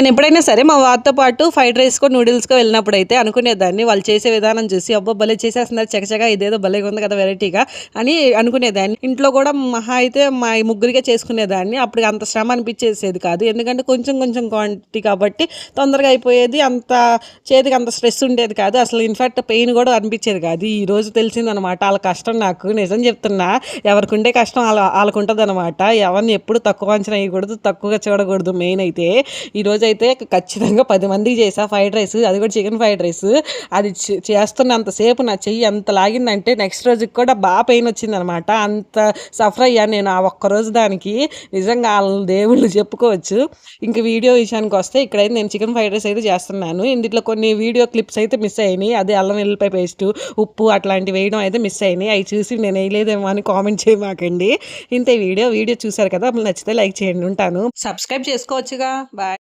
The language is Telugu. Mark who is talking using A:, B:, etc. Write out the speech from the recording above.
A: నేను ఎప్పుడైనా సరే మా వారితో పాటు ఫ్రైడ్ రైస్కో నూడిల్స్కో వెళ్ళినప్పుడు అయితే అనుకునేదాన్ని. వాళ్ళు చేసే విధానం చూసి అబ్బో భలే చేసేస్తున్నారు చకచగా ఇదేదో భలేగా ఉంది కదా వెరైటీగా అని అనుకునేదాన్ని. ఇంట్లో కూడా మహా అయితే మా ముగ్గురిగా చేసుకునేదాన్ని. అప్పుడు అంత శ్రమ అనిపించేసేది కాదు. ఎందుకంటే కొంచెం కొంచెం క్వాంటిటీ కాబట్టి తొందరగా అయిపోయేది. అంత చేతికి అంత స్ట్రెస్ ఉండేది కాదు. అసలు ఇన్ఫాక్ట్ పెయిన్ కూడా అనిపించేది కాదు. ఈ రోజు తెలిసిందనమాట వాళ్ళ కష్టం నాకు. నిజం చెప్తున్నా ఎవరికి ఉండే కష్టం వాళ్ళ వాళ్ళకు ఉంటుంది అనమాట ఎవరిని ఎప్పుడు తక్కువ అంచనా వేయకూడదు తక్కువగా చూడకూడదు మెయిన్ అయితే. ఈరోజు అయితే ఖచ్చితంగా పది మందికి చేసా ఫ్రైడ్ రైస్ అది కూడా చికెన్ ఫ్రైడ్ రైస్. అది చేస్తున్నంతసేపు నా చెయ్యి ఎంత లాగిందంటే నెక్స్ట్ రోజుకి కూడా బాగా పెయిన్ వచ్చిందనమాట. అంత సఫర్ అయ్యాను నేను ఆ ఒక్క రోజు దానికి. నిజంగా వాళ్ళ దేవుళ్ళు చెప్పుకోవచ్చు. ఇంక వీడియో విషయానికి వస్తే ఇక్కడైతే నేను చికెన్ ఫ్రైడ్ రైస్ అయితే చేస్తున్నాను. ఇందులో కొన్ని వీడియో క్లిప్స్ అయితే మిస్ అయినాయి. అదే అల్లం వెల్లిపాయ పేస్ట్ ఉప్పు అట్లాంటివి వేయడం అయితే మిస్ అయినాయి. అవి చూసి నేను వేయలేదేమో అని కామెంట్ చేయమాకండి ఇంత వీడియో వీడియో చూసారు కదా నచ్చితే లైక్ చేయండి. ఉంటాను. సబ్స్క్రైబ్ చేసుకోవచ్చుగా. బాయ్.